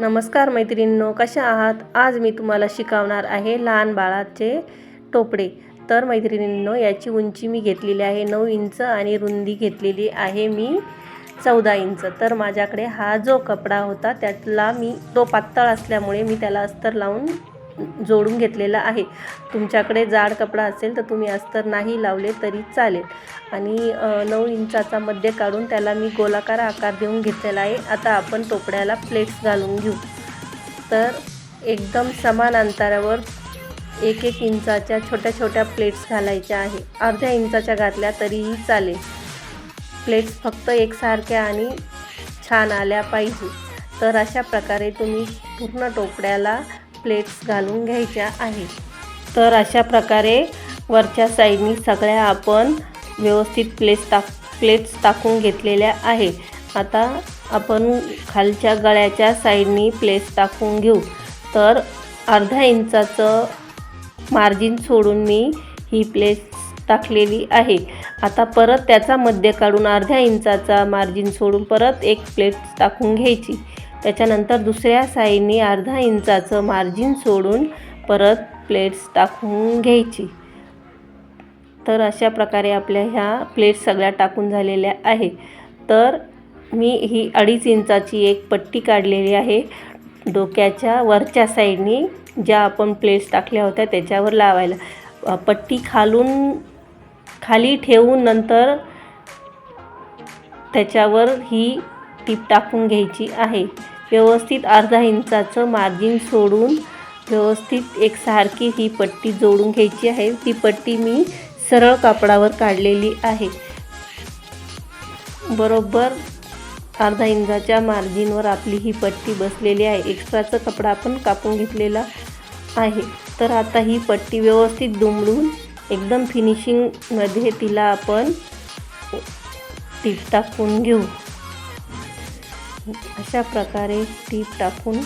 नमस्कार मैत्रिणींनो कशा आहात? आज मी तुम्हाला शिकवणार आहे लहान बाळाचे टोपडे. तर मैत्रिणींनो याची उंची मी घेतलेली आहे नऊ इंच आणि रुंदी घेतलेली आहे मी चौदा इंच. तर माझ्याकडे हा जो कपडा होता त्यातला मी तो पातळ असल्यामुळे मी त्याला अस्तर लावून जोडून घेतलेला आहे. तुमच्याकडे जाड कपडा असेल तर तुम्ही अस्तर नाही लावले तरी चालेल. आणि नऊ इंचाचा मध्य काढून त्याला मी गोलाकार आकार देऊन घेतलेला आहे. आता आपण टोपड्याला प्लेट्स घालून घेऊ. तर एकदम समान अंतरावर एक एक इंचाच्या छोट्या छोट्या प्लेट्स घालायच्या आहे. अर्ध्या इंचाच्या घातल्या तरीही चालेल. प्लेट्स फक्त एकसारख्या आणि छान आल्या पाहिजे. तर अशा प्रकारे तुम्ही पूर्ण टोपड्याला प्लेट्स घालून घ्यायच्या आहे तर अशा प्रकारे वरच्या साईडनी सगळ्या आपण व्यवस्थित प्लेट्स टाक प्लेट्स टाकून घेतलेल्या आहे. आता आपण खालच्या गळ्याच्या साईडनी प्लेट्स टाकून घेऊ. तर अर्ध्या इंचाचं मार्जिन सोडून मी ही प्लेट्स टाकलेली आहे. आता परत त्याचा मध्य काढून अर्ध्या इंचाचा मार्जिन सोडून परत एक प्लेट टाकून घ्यायची. त्याच्यानंतर दुसऱ्या साईडनी अर्धा इंचाचं मार्जिन सोडून परत प्लेट्स टाकून घ्यायची. तर अशा प्रकारे आपल्या ह्या प्लेट्स सगळ्या टाकून झालेल्या आहे. तर मी ही अडीच इंचाची एक पट्टी काढलेली आहे. डोक्याच्या वरच्या साईडनी ज्या आपण प्लेट्स टाकल्या होत्या त्याच्यावर लावायला. पट्टी खालून खाली ठेवून नंतर त्याच्यावर ही टीप टाकून घ्यायची आहे. व्यवस्थित अर्धा इंचाचं मार्जिन सोडून व्यवस्थित एकसारखी ही पट्टी जोडून घ्यायची आहे. ती पट्टी मी सरळ कापडावर काढलेली आहे. बरोबर अर्धा इंचाच्या मार्जिनवर आपली ही पट्टी बसलेली आहे. एक्स्ट्राचा कपडा आपण कापून घेतलेला आहे. तर आता ही पट्टी व्यवस्थित दुमडून एकदम फिनिशिंगमध्ये तिला आपण टीप टाकून घेऊ. अशा प्रकारे टीप टाकून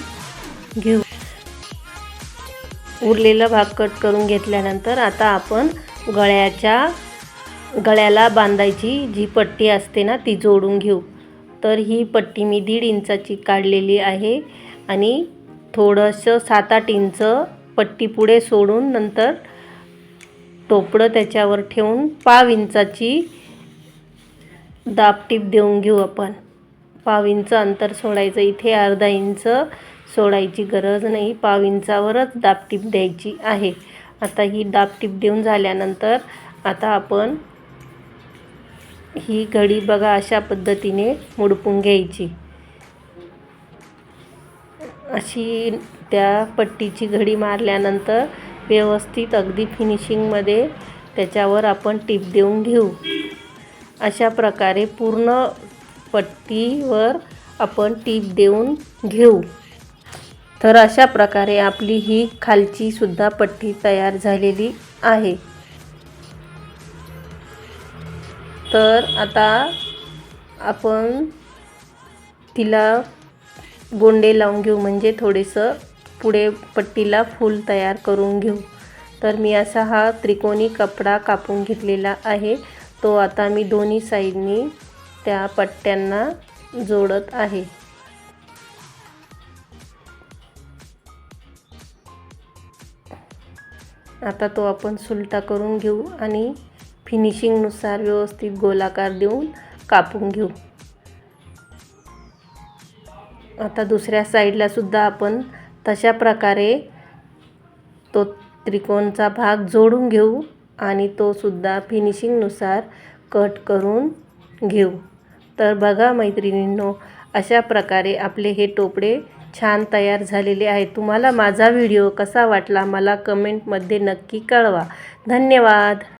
घेऊ. उरलेला भाग कट करून घेतल्यानंतर आता आपण गळ्याच्या गळ्याला बांधायची जी पट्टी असते ना ती जोडून घेऊ. तर ही पट्टी मी दीड इंचाची काढलेली आहे आणि थोडंसं सात आठ इंच पट्टी पुढे सोडून नंतर टोपडं त्याच्यावर ठेवून पाव इंचाची दाबटीप देऊन घेऊ आपण. पाव इंच अंतर सोडायचं. इथे अर्धा इंच सोडायची गरज नाही. पाव इंचावरच दाबटीप द्यायची आहे. आता ही दाबटीप देऊन झाल्यानंतर आता आपण ही घडी बघा अशा पद्धतीने मुडपून घ्यायची. अशी त्या पट्टीची घडी मारल्यानंतर व्यवस्थित अगदी फिनिशिंगमध्ये त्याच्यावर आपण टीप देऊन घेऊ. अशा प्रकारे पूर्ण पट्टीवर आपण टीप देऊन घेऊ. तर अशा प्रकारे आपली ही खालची सुद्धा पट्टी तयार झालेली आहे. तर आता आपण तिला गोंडे लावून घेऊ म्हणजे थोडेसं पुढे पट्टीला फूल तयार करून घेऊ. तर मी असा हा त्रिकोणी कपडा कापून घेतलेला आहे. तो आता मी दोन्ही साईडनी त्या पट्ट्यांना जोडत आहे. आता तो आपण सुलटा करून घेऊ आणि फिनिशिंगनुसार व्यवस्थित गोलाकार देऊन कापून घेऊ. आता दुसऱ्या साईडला सुद्धा आपण तशा प्रकारे तो त्रिकोणचा भाग जोडून घेऊ आणि तो सुद्धा फिनिशिंगनुसार कट करून घेऊ. तर बघा मैत्रिणींनो अशा प्रकारे आपले हे टोपडे छान तयार झालेले आहे तुम्हाला माझा व्हिडिओ कसा वाटला मला कमेंटमध्ये नक्की कळवा. धन्यवाद.